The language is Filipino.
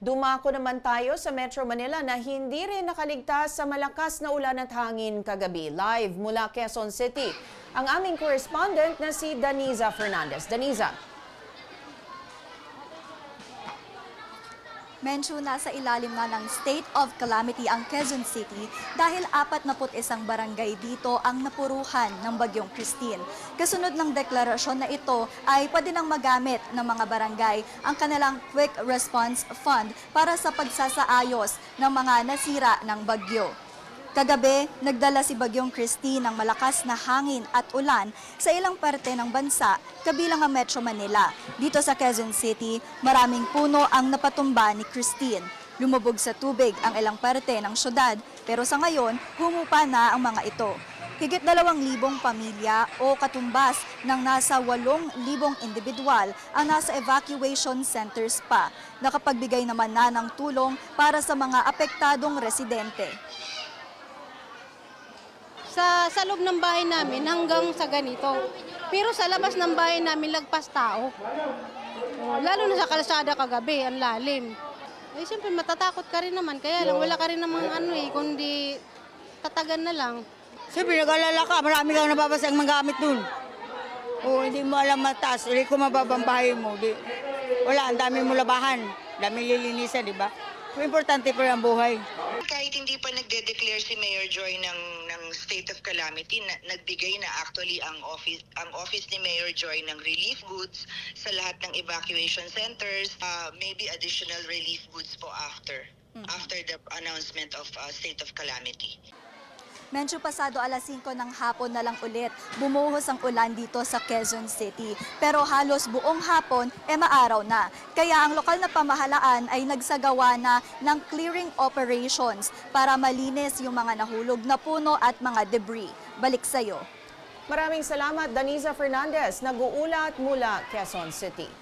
Dumako naman tayo sa Metro Manila na hindi rin nakaligtas sa malakas na ulan at hangin kagabi. Live mula Quezon City, ang aming correspondent na si Daniza Fernandez. Daniza. Mention nasa ilalim na ng state of calamity ang Quezon City dahil 41 barangay dito ang napuruhan ng bagyong Christine. Kasunod ng deklarasyon na ito ay pwede nang magamit ng mga barangay ang kanilang Quick Response Fund para sa pagsasaayos ng mga nasira ng bagyo. Kagabi, nagdala si Bagyong Christine ng malakas na hangin at ulan sa ilang parte ng bansa, kabilang ang Metro Manila. Dito sa Quezon City, maraming puno ang napatumba ni Christine. Lumubog sa tubig ang ilang parte ng syudad, pero sa ngayon, humupa na ang mga ito. Higit dalawang libong pamilya o katumbas ng nasa walong libong individual ang nasa evacuation centers pa. Nakapagbigay naman na ng tulong para sa mga apektadong residente. Sa, sa loob ng bahay namin hanggang sa ganito. Pero sa labas ng bahay namin lagpas tao. Oh, lalo na sa kalsada kagabi, ang lalim. Eh, siyempre matatakot ka rin naman. Kaya lang, wala ka rin namang ano eh, kundi tatagan na lang. Siyempre, nag-alala ka, marami kang nababasa ang gamit dun. O, hindi mo alam mataas, hindi ko mababang bahay mo. Di, wala, ang dami mo labahan, dami lilinisan, di ba? Importante pa rin ang buhay. Kahit hindi pa nagde-declare si Mayor Joy ng ng state of calamity, na, nagbigay na actually ang office ang office ni Mayor Joy ng relief goods sa lahat ng evacuation centers, uh, maybe additional relief goods po after after the announcement of uh, state of calamity. Medyo pasado alas 5 ng hapon na lang ulit, bumuhos ang ulan dito sa Quezon City. Pero halos buong hapon, e maaraw na. Kaya ang lokal na pamahalaan ay nagsagawa na ng clearing operations para malinis yung mga nahulog na puno at mga debris. Balik sa'yo. Maraming salamat Daniza Fernandez, nag-uulat mula Quezon City.